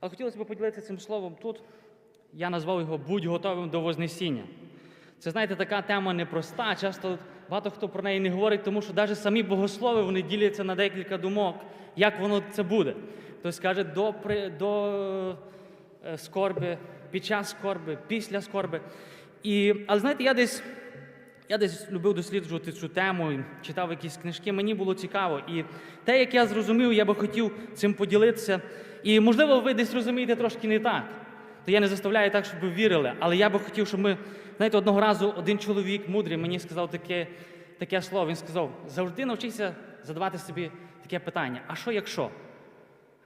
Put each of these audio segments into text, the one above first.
Але хотілося б поділитися цим словом тут. Я назвав його Будь готовим до Вознесіння. Це, знаєте, така тема непроста. Часто багато хто про неї не говорить, тому що навіть самі богослови вони діляться на декілька думок, як воно це буде. Хтось каже до, при- до е, скорби, під час скорби, після скорби. І, але знаєте, я десь, я десь любив досліджувати цю тему, читав якісь книжки, мені було цікаво. І те, як я зрозумів, я би хотів цим поділитися. І, можливо, ви десь розумієте трошки не так. То я не заставляю так, щоб ви вірили. Але я би хотів, щоб ми, знаєте, одного разу один чоловік мудрий мені сказав таке, таке слово. Він сказав: завжди навчися задавати собі таке питання: а що якщо?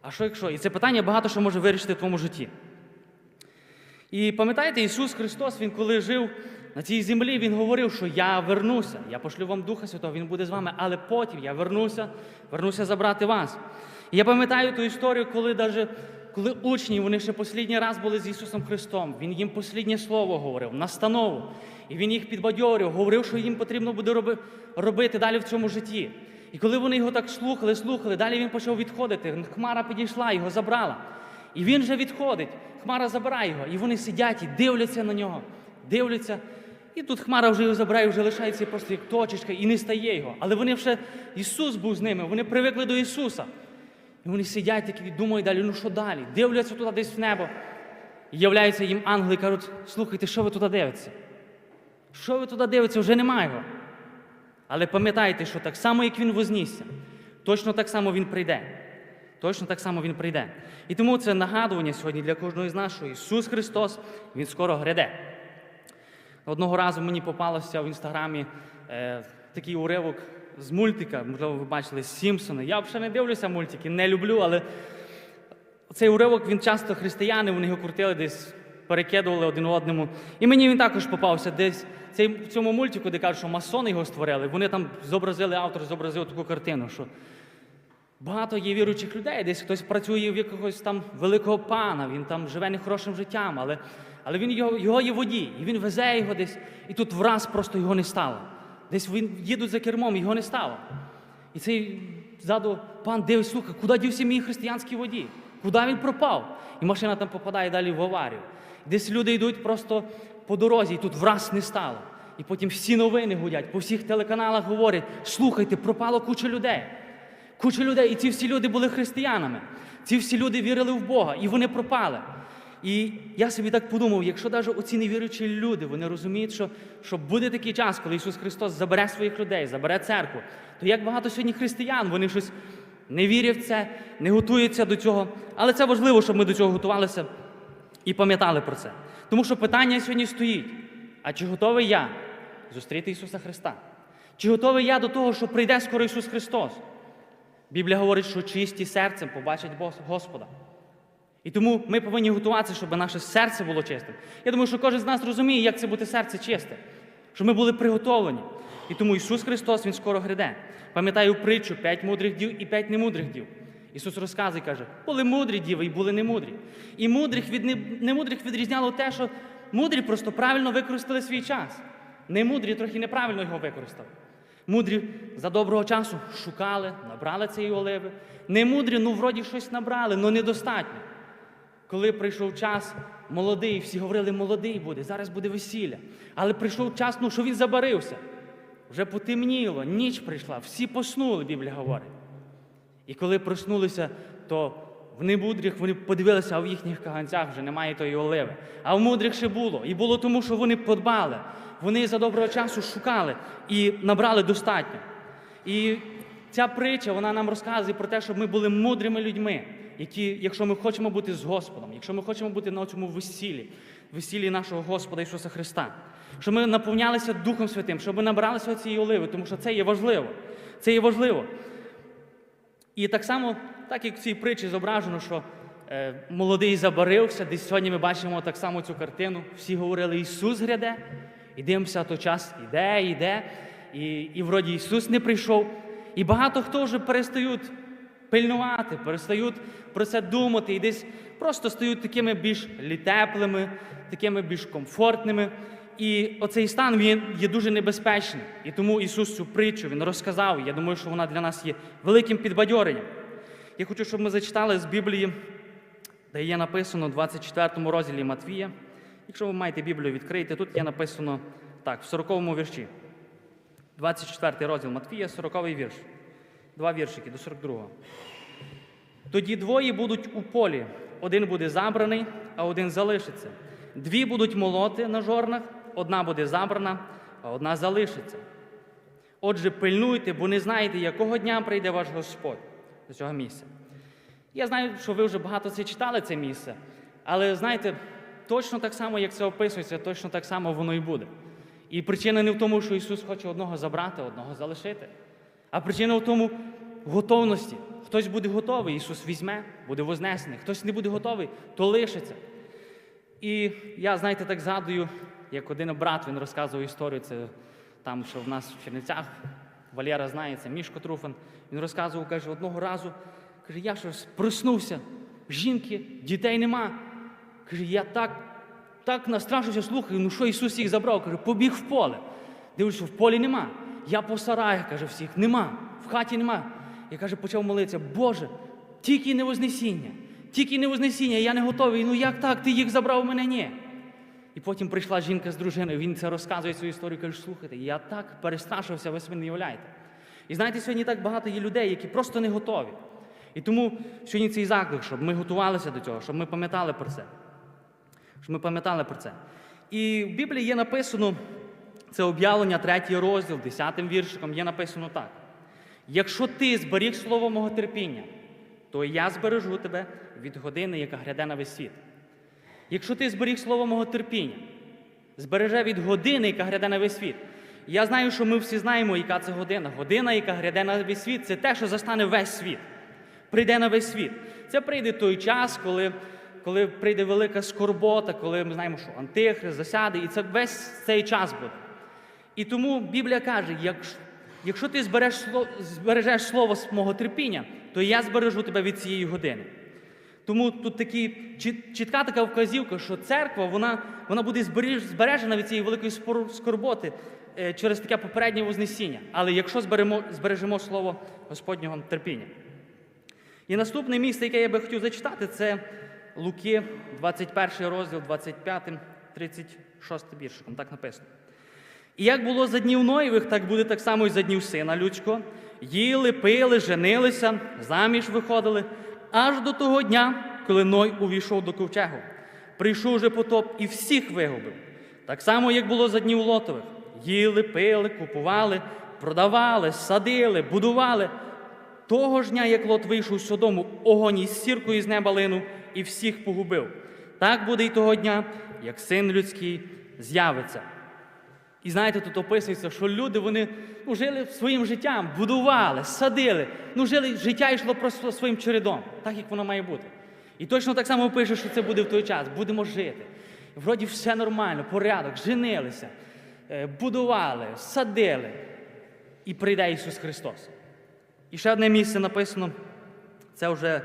А що якщо? І це питання багато що може вирішити в твоєму житті. І пам'ятаєте, Ісус Христос, Він коли жив на цій землі, Він говорив, що я вернуся, я пошлю вам Духа Святого, Він буде з вами, але потім я вернуся, вернуся забрати вас. І я пам'ятаю ту історію, коли даже, коли учні, вони ще останній раз були з Ісусом Христом, Він їм останнє слово говорив, настанову. І Він їх підбадьорив, говорив, що їм потрібно буде робити далі в цьому житті. І коли вони його так слухали, слухали, далі він почав відходити. Хмара підійшла, його забрала. І він вже відходить. Хмара забирає його. І вони сидять і дивляться на нього, дивляться. І тут Хмара вже його забирає, вже лишається просто як точечка, і не стає його. Але вони вже Ісус був з ними, вони привикли до Ісуса. І вони сидять такі і думають далі, ну що далі? Дивляться туди десь в небо. І являються їм ангели і кажуть, слухайте, що ви туди дивитеся? Що ви туди дивитеся? Вже немає його. Але пам'ятайте, що так само, як він вознісся, точно так само він прийде. Точно так само він прийде. І тому це нагадування сьогодні для кожного з нас, що Ісус Христос, Він скоро гряде. Одного разу мені попалося в інстаграмі е, такий уривок з мультика, можливо, ви бачили Сімпсони. Я взагалі не дивлюся мультики, не люблю, але цей уривок він часто християни, вони його крутили десь, перекидували один одному. І мені він також попався десь цей, в цьому мультику, де кажуть, що масони його створили. Вони там зобразили, автор зобразив таку картину, що багато є віруючих людей, десь хтось працює в якогось там великого пана, він там живе нехорошим життям, але, але він його, його є водій, і він везе його десь, і тут враз просто його не стало. Десь він їдуть за кермом, його не стало. І цей ззаду пан дивиться, слухай, куди дівся мій християнський водій? Куди він пропав? І машина там попадає далі в аварію. Десь люди йдуть просто по дорозі, і тут враз не стало. І потім всі новини гудять, по всіх телеканалах говорять: слухайте, пропало куча людей. Куча людей, і ці всі люди були християнами. Ці всі люди вірили в Бога, і вони пропали. І я собі так подумав, якщо навіть оці невіруючі люди, вони розуміють, що, що буде такий час, коли Ісус Христос забере своїх людей, забере церкву, то як багато сьогодні християн, вони щось не вірять в це, не готуються до цього. Але це важливо, щоб ми до цього готувалися і пам'ятали про це. Тому що питання сьогодні стоїть: а чи готовий я зустріти Ісуса Христа? Чи готовий я до того, що прийде скоро Ісус Христос? Біблія говорить, що чисті серцем побачать Господа. І тому ми повинні готуватися, щоб наше серце було чистим. Я думаю, що кожен з нас розуміє, як це бути серце чисте, щоб ми були приготовлені. І тому Ісус Христос Він скоро гряде. Пам'ятаю притчу п'ять мудрих дів і п'ять немудрих дів. Ісус розказує, каже, були мудрі діви і були немудрі. І мудрих від немудрих відрізняло те, що мудрі просто правильно використали свій час. Немудрі трохи неправильно його використали. Мудрі за доброго часу шукали, набрали цієї оливи. Немудрі, ну вроді щось набрали, але недостатньо. Коли прийшов час, молодий, всі говорили, молодий буде, зараз буде весілля. Але прийшов час, ну що він забарився. Вже потемніло, ніч прийшла, всі поснули, Біблія говорить. І коли проснулися, то в немудрих вони подивилися, а в їхніх каганцях вже немає тої оливи. А в мудрих ще було. І було тому, що вони подбали. Вони за доброго часу шукали і набрали достатньо. І ця притча вона нам розказує про те, щоб ми були мудрими людьми, які, якщо ми хочемо бути з Господом, якщо ми хочемо бути на цьому весіллі, весіллі нашого Господа Ісуса Христа, щоб ми наповнялися Духом Святим, щоб ми набралися цієї оливи, тому що це є важливо. Це є важливо. І так само, так як в цій притчі зображено, що е, молодий забарився, десь сьогодні ми бачимо так само цю картину. Всі говорили, Ісус гряде, і дивимося, то час іде, іде, і, і вроді Ісус не прийшов. І багато хто вже перестають пильнувати, перестають про це думати, і десь просто стають такими більш літеплими, такими більш комфортними. І оцей стан він є дуже небезпечний. І тому Ісус цю притчу Він розказав. Я думаю, що вона для нас є великим підбадьоренням. Я хочу, щоб ми зачитали з Біблії де є написано в 24 розділі Матвія. Якщо ви маєте Біблію, відкрийте, тут є написано так, в 40 вірші. 24 розділ Матвія, 40 вірш. Два віршики до 42. Тоді двоє будуть у полі, один буде забраний, а один залишиться. Дві будуть молоти на жорнах, одна буде забрана, а одна залишиться. Отже, пильнуйте, бо не знаєте, якого дня прийде ваш Господь до цього місця. Я знаю, що ви вже багато це читали, це місце, але знаєте, точно так само, як це описується, точно так само воно і буде. І причина не в тому, що Ісус хоче одного забрати, одного залишити, а причина в тому готовності. Хтось буде готовий, Ісус візьме, буде вознесений, хтось не буде готовий, то лишиться. І я, знаєте, так згадую, як один брат він розказував історію, це там, що в нас в Чернівцях, Валера знає, це Мішко Труфан. Він розказував, каже, одного разу, каже, я щось проснувся, жінки, дітей нема. Каже, я так, так настрашився, слухаю, ну що Ісус їх забрав? Каже, побіг в поле. Дивлюся, в полі нема. Я по сараях, каже, всіх, нема, в хаті нема. Я каже, почав молитися, Боже, тільки не Вознесіння, тільки не Вознесіння, я не готовий. Ну як так? Ти їх забрав, мене ні. І потім прийшла жінка з дружиною, він це розказує свою історію, каже, слухайте, я так перестрашився, ви собі не уявляєте. І знаєте, сьогодні так багато є людей, які просто не готові. І тому сьогодні цей заклик, щоб ми готувалися до цього, щоб ми пам'ятали про це. Щоб ми пам'ятали про це. І в Біблії є написано, це об'явлення, третій розділ, десятим віршиком, є написано так. Якщо ти зберіг слово мого терпіння, то я збережу тебе від години, яка гряде на весь світ. Якщо ти зберіг слово мого терпіння, збереже від години, яка гряде на весь світ. Я знаю, що ми всі знаємо, яка це година. Година, яка гряде на весь світ, це те, що застане весь світ. Прийде на весь світ. Це прийде той час, коли, коли прийде велика скорбота, коли ми знаємо, що Антихрист засяде, і це весь цей час буде. І тому Біблія каже: якщо, якщо ти збереш, збережеш слово з мого терпіння, то я збережу тебе від цієї години. Тому тут такі, чітка така вказівка, що церква вона, вона буде збережена від цієї великої скорботи е, через таке попереднє вознесіння. Але якщо зберемо, збережемо слово Господнього терпіння. І наступне місце, яке я би хотів зачитати, це Луки, 21 розділ, 25, 36 віршиком. Так написано. І як було за днів Ноєвих, так буде так само і за днів сина людського. Їли, пили, женилися, заміж виходили, аж до того дня, коли Ной увійшов до ковчегу. Прийшов же потоп і всіх вигубив. Так само, як було за днів Лотових. Їли, пили, купували, продавали, садили, будували. Того ж дня, як Лот вийшов з Содому, огонь із сіркою з неба линув і всіх погубив. Так буде й того дня, як син людський з'явиться. І знаєте, тут описується, що люди вони ну, жили своїм життям, будували, садили, ну жили, життя йшло просто своїм чередом, так як воно має бути. І точно так само пише, що це буде в той час. Будемо жити. Вроді все нормально, порядок, женилися, е, будували, садили. І прийде Ісус Христос. І ще одне місце написано, це вже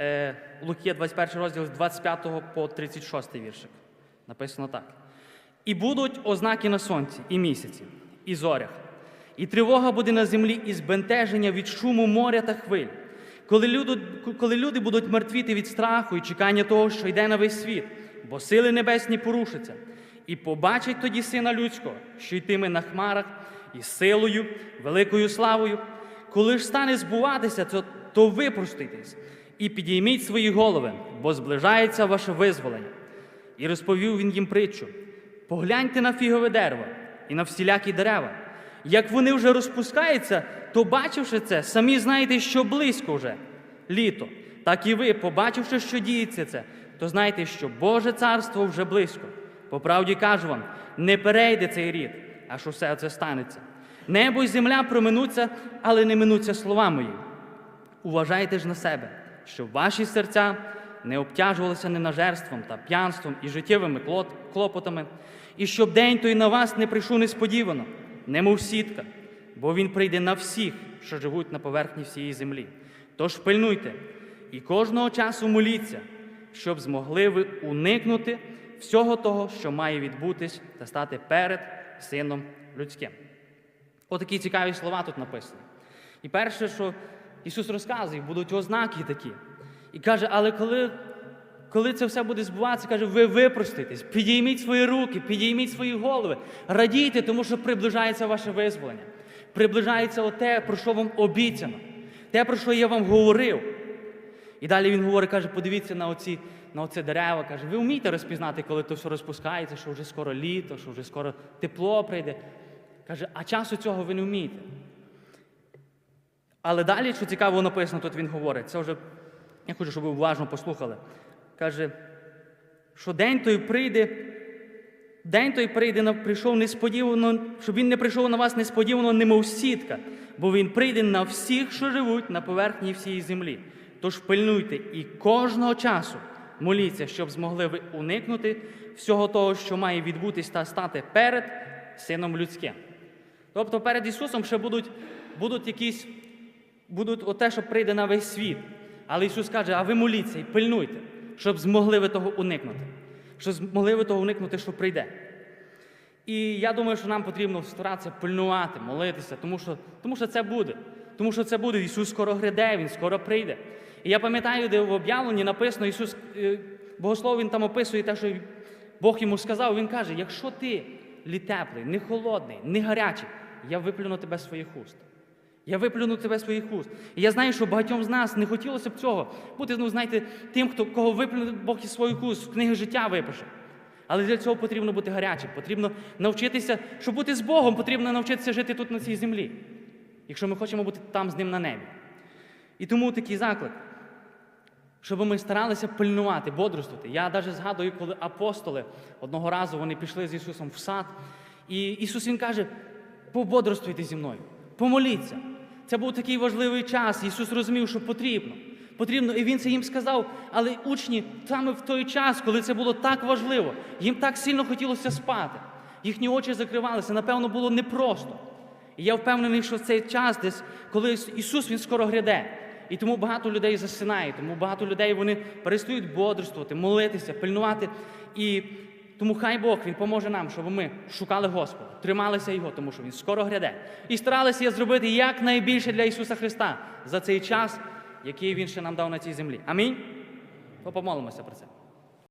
е, Луки, 21 розділ з 25 по 36 віршик. Написано так. І будуть ознаки на сонці, і місяці, і зорях, і тривога буде на землі, і збентеження від шуму моря та хвиль. Коли люди, коли люди будуть мертвіти від страху і чекання того, що йде на весь світ, бо сили небесні порушаться, і побачать тоді сина людського, що йтиме на хмарах із силою, великою славою. Коли ж стане збуватися, то, то випростуйтесь і підійміть свої голови, бо зближається ваше визволення. І розповів він їм притчу: погляньте на фігове дерево і на всілякі дерева. Як вони вже розпускаються, то бачивши це, самі знаєте, що близько вже літо. Так і ви, побачивши, що діється це, то знайте, що Боже царство вже близько. По правді кажу вам, не перейде цей рід, аж усе це станеться. Небо й земля проминуться, але не минуться слова мої. Уважайте ж на себе, щоб ваші серця не обтяжувалися ненажерством та п'янством і життєвими клопотами, і щоб день той на вас не прийшов несподівано, немов сітка, бо він прийде на всіх, що живуть на поверхні всієї землі. Тож пильнуйте і кожного часу моліться, щоб змогли ви уникнути всього того, що має відбутись, та стати перед Сином людським. Отакі цікаві слова тут написані. І перше, що Ісус розказує, будуть ознаки такі. І каже, але коли коли це все буде збуватися, каже, ви випроститесь, підійміть свої руки, підійміть свої голови, радійте, тому що приближається ваше визволення. Приближається те, про що вам обіцяно, те, про що я вам говорив. І далі він говорить, каже, подивіться на оці, на оце дерева. Каже, ви вмієте розпізнати, коли то все розпускається, що вже скоро літо, що вже скоро тепло прийде. Каже, а часу цього ви не вмієте. Але далі, що цікаво написано, тут він говорить, це вже я хочу, щоб ви уважно послухали. Каже, що день той прийде, день той прийде, прийшов несподівано, щоб він не прийшов на вас несподівано, немов сітка, бо він прийде на всіх, що живуть на поверхні всієї землі. Тож пильнуйте і кожного часу моліться, щоб змогли ви уникнути всього того, що має відбутись та стати перед Сином Людським. Тобто перед Ісусом ще будуть, будуть якісь, будуть оте, що прийде на весь світ. Але Ісус каже, а ви моліться і пильнуйте, щоб змогли ви того уникнути. Щоб змогли ви того уникнути, що прийде. І я думаю, що нам потрібно старатися пильнувати, молитися, тому що, тому що це буде. Тому що це буде. Ісус скоро гряде, Він скоро прийде. І я пам'ятаю, де в об'явленні написано, Ісус, е, Богослов Він там описує те, що Бог йому сказав. Він каже: якщо ти лі теплий, не холодний, не гарячий, я виплюну тебе з своїх уст. Я виплюну тебе своїх уст. І я знаю, що багатьом з нас не хотілося б цього бути, ну, знаєте, тим, хто кого виплюне Бог із своїх уст, книги життя випише. Але для цього потрібно бути гарячим, потрібно навчитися, щоб бути з Богом, потрібно навчитися жити тут на цій землі, якщо ми хочемо бути там з ним на небі. І тому такий заклик, щоб ми старалися пильнувати, бодрствувати. Я навіть згадую, коли апостоли одного разу вони пішли з Ісусом в сад, і Ісус Він каже: пободрствуйте зі мною, помоліться. Це був такий важливий час. Ісус розумів, що потрібно. Потрібно, і Він це їм сказав. Але учні саме в той час, коли це було так важливо, їм так сильно хотілося спати. Їхні очі закривалися, напевно, було непросто. І я впевнений, що в цей час, десь, коли Ісус Він скоро гряде. І тому багато людей засинає, тому багато людей вони перестають бодрствувати, молитися, пильнувати. І тому хай Бог Він поможе нам, щоб ми шукали Господа, трималися Його, тому що Він скоро гряде. І старалися зробити якнайбільше для Ісуса Христа за цей час, який Він ще нам дав на цій землі. Амінь. Помолимося про це.